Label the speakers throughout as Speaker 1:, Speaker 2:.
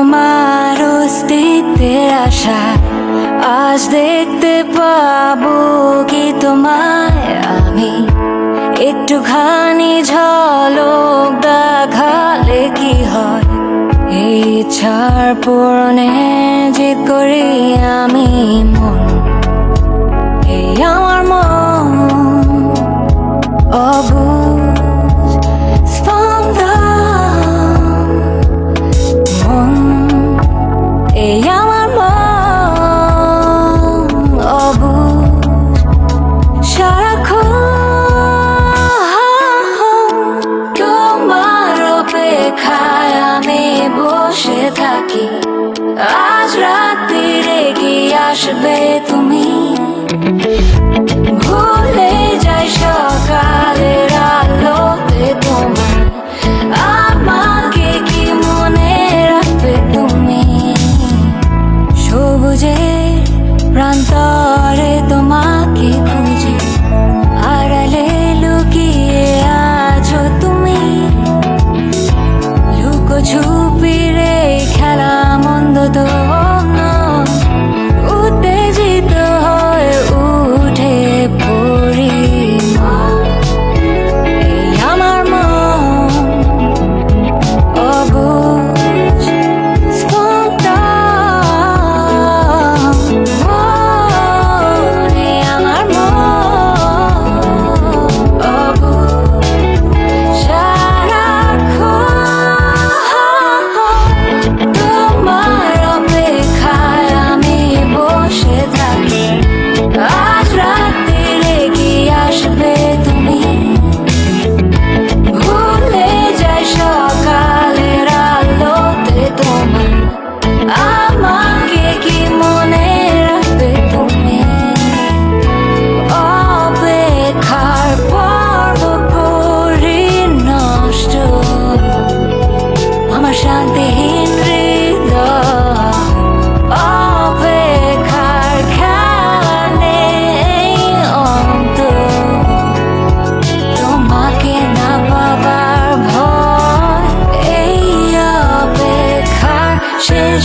Speaker 1: তোমার অস্তিত্বের আশা। আজ দেখতে পাবো কি তোমায় আমি। একটুখানি ঝলক দেখালে কি হয়? এই ছাড় পূরণে জিত করি আমি মন। এই আমার মন অবুঝ বসে থাকি। আজ রাত্রিরে কি আসবে তুমি। ভুলে যাই সকালের আলোতে তোমার আমাকে কি মনে রাখবে তুমি? সবুজে প্রান্তরে তোমাকে খুব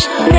Speaker 1: Yeah.